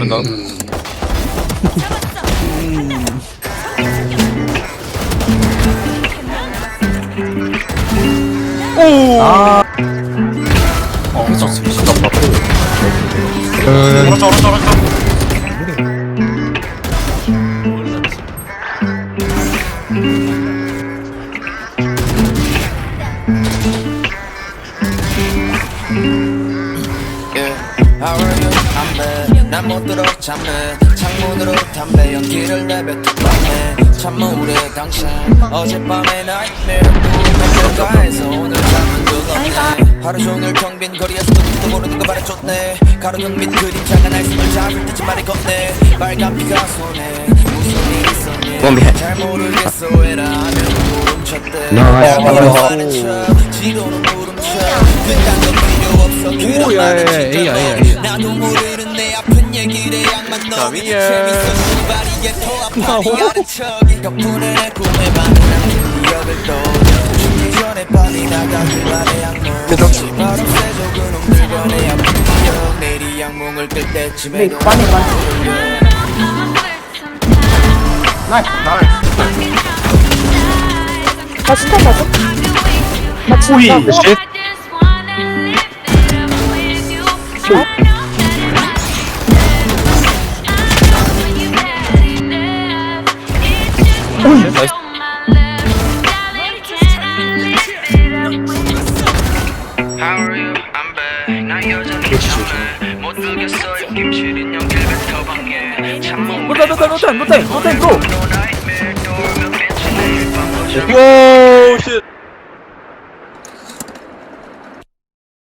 아니면 나 아. 어, 진짜 바쁘. 그, 오른쪽, 오른쪽, 오른쪽. How are you? I'm bad. 난못 들어 잠내 창문으로 담배 연기를 내뱉어 밤에. 참물에 당신. 어젯밤에 nightmare 꿈에 결과에서 오늘 잠은 그거네. 하루 종일 경빈 거리에서 누구도 모르는 거 말해줬네. 가로등 밑 그림자가 날 숨을 잡을 듯이 말이 건네. 빨간 피가 손에 무슨 일이 있었니? 잘 모르겠어. 왜라 하면. 하는 척 지도는 물음쳐 그딴 건 필요 없어. 그런 말은 야, 진짜. 나도 모르 는내 아픈 얘기를 양만 위에. 재밌어. 신발이에 토아파리 하는 척 덕분에 내 꿈에 남긴 기억을 떠올려. 죽기 전에 빨리 나가길 바래 악몽 바로 새줘 그놈들 변해 아픈 기억. 내일이 악몽을 끌 때쯤에 많이 많이 나 진짜 가져? 나 진짜 오이? 쉣. 나 나 여전히 참해. 못 들겠어 입김실인 연길 뱉어